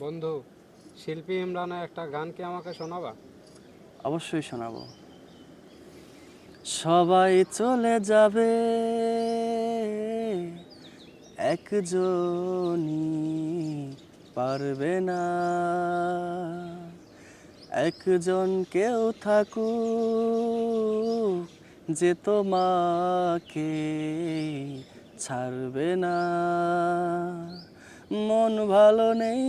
বন্ধু, শিল্পী ইমরানের একটা গান কি আমাকে শোনাবা? অবশ্যই শোনাবো। সবাই চলে যাবে একজনই, পারবে না। একজন কেউ থাকুক যে তোমাকে ছাড়বে না। মন ভালো নেই,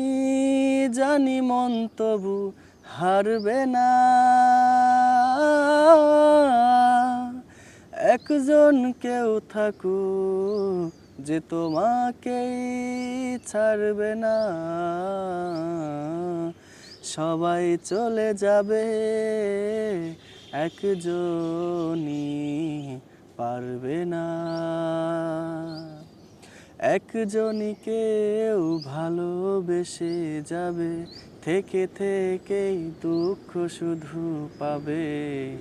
জানি মন তবু হারবে না। একজন কেউ থাকু যে তোমাকেই ছাড়বে না। সবাই চলে যাবে, একজনই পারবে না। একজনই কেউ ভালোবেসে যাবে, থেকে থেকেই দুঃখ শুধু পাবে।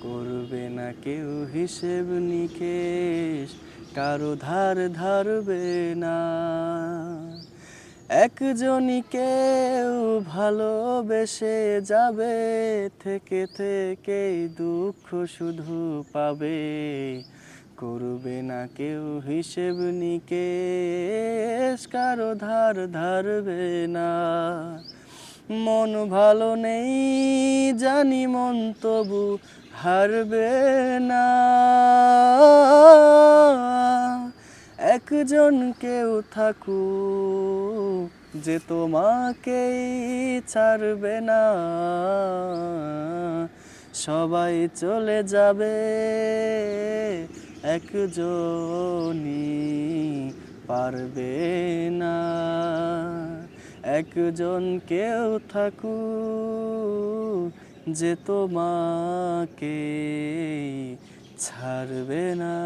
করবে না কেউ হিসেব নিকেশ, কারও ধার ধারবে না। একজনই কেউ ভালোবেসে যাবে, থেকে থেকেই দুঃখ শুধু পাবে। করবে না কেউ হিসেব নিকেশ, কারও ধার ধারবে না। মন ভালো নেই, জানি মন তবু হারবে না। একজন কেউ থাকুক যে তোমাকেই ছাড়বে না। সবাই চলে যাবে একজনই পারবে না। একজন কেউ থাকু যে তোমাকে ছাড়বে না।